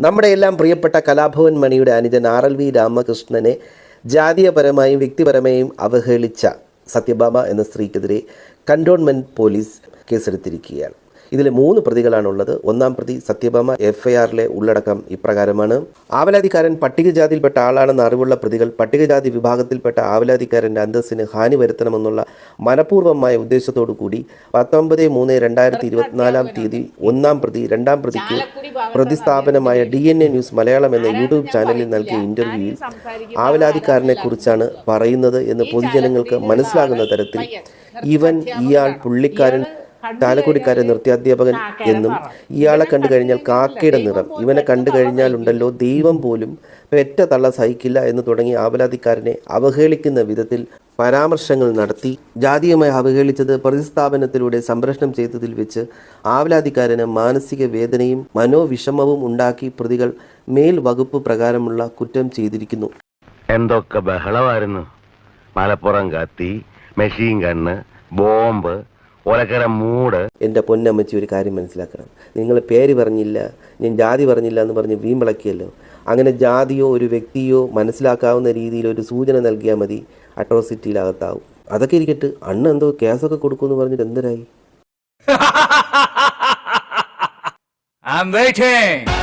നമ്മുടെ എല്ലാം പ്രിയപ്പെട്ട കലാഭവൻ മണിയുടെ അനുജൻ ആർ എൽ വി രാമകൃഷ്ണനെ ജാതീയപരമായും വ്യക്തിപരമായും അവഹേളിച്ച സത്യഭാമ എന്ന സ്ത്രീക്കെതിരെ കന്റോൺമെന്റ് പോലീസ് കേസെടുത്തിരിക്കുകയാണ്. ഇതിൽ മൂന്ന് പ്രതികളാണുള്ളത്. ഒന്നാം പ്രതി സത്യഭാമ എഫ് ഐ ആറിലെ ഉള്ളടക്കം ഇപ്രകാരമാണ്. ആവലാതിക്കാരൻ പട്ടികജാതിയിൽപ്പെട്ട ആളാണെന്ന് അറിവുള്ള പ്രതികൾ പട്ടികജാതി വിഭാഗത്തിൽപ്പെട്ട ആവലാതിക്കാരന്റെ അന്തസ്സിന് ഹാനി വരുത്തണമെന്നുള്ള മനഃപൂർവമായ ഉദ്ദേശത്തോടു കൂടി പത്തൊമ്പത് മൂന്ന് രണ്ടായിരത്തി ഇരുപത്തിനാലാം തീയതി ഒന്നാം പ്രതി രണ്ടാം പ്രതിക്ക് പ്രതിസ്ഥാപനമായ D N A news Malayalam എന്ന യൂട്യൂബ് ചാനലിൽ നൽകിയ ഇന്റർവ്യൂവിൽ ആവലാതിക്കാരനെ കുറിച്ചാണ് പറയുന്നത് എന്ന് പൊതുജനങ്ങൾക്ക് മനസ്സിലാകുന്ന തരത്തിൽ ഇവൻ ഇയാൾ പുള്ളിക്കാരൻ ചാലക്കുടിക്കാരൻ നൃത്യാധ്യാപകൻ എന്നും ഇയാളെ കണ്ടു കഴിഞ്ഞാൽ കാക്കയുടെ നിറം. ഇവനെ കണ്ടു കഴിഞ്ഞാൽ ഉണ്ടല്ലോ ദൈവം പോലും പെറ്റ തള്ള സഹിക്കില്ല എന്ന് തുടങ്ങി ആവലാതിക്കാരനെ അവഹേളിക്കുന്ന വിധത്തിൽ പരാമർശങ്ങൾ നടത്തി. ജാതീയമായി അവഹേളിച്ചത് പ്രതിസ്ഥാപനത്തിലൂടെ സംപ്രേഷണം ചെയ്തതിൽ വെച്ച് ആവലാതിക്കാരന് മാനസിക വേദനയും മനോവിഷമവും ഉണ്ടാക്കി പ്രതികൾ മേൽ വകുപ്പ് പ്രകാരമുള്ള കുറ്റം ചെയ്തിരിക്കുന്നു. എന്തൊക്കെ ബഹളമായിരുന്നു. മലപ്പുറം കത്തി മെഷീൻ കണ്ണ് ബോംബ് ഒലക്കര മൂട്. എന്റെ പൊന്നമ്മച്ചി ഒരു കാര്യം മനസ്സിലാക്കണം. നിങ്ങൾ പേര് പറഞ്ഞില്ല ഞാൻ ജാതി പറഞ്ഞില്ല എന്ന് പറഞ്ഞ് വീമ്പിളക്കിയല്ലോ അങ്ങനെ ജാതിയോ ഒരു വ്യക്തിയോ മനസ്സിലാക്കാവുന്ന രീതിയിൽ ഒരു സൂചന നൽകിയാൽ മതി അട്രോസിറ്റിയിലകത്താവും. അതൊക്കെ ഇരിക്കട്ട് അണ്ണ എന്തോ കേസൊക്കെ കൊടുക്കുമെന്ന് പറഞ്ഞിട്ട് എന്തരായി? I'm waiting.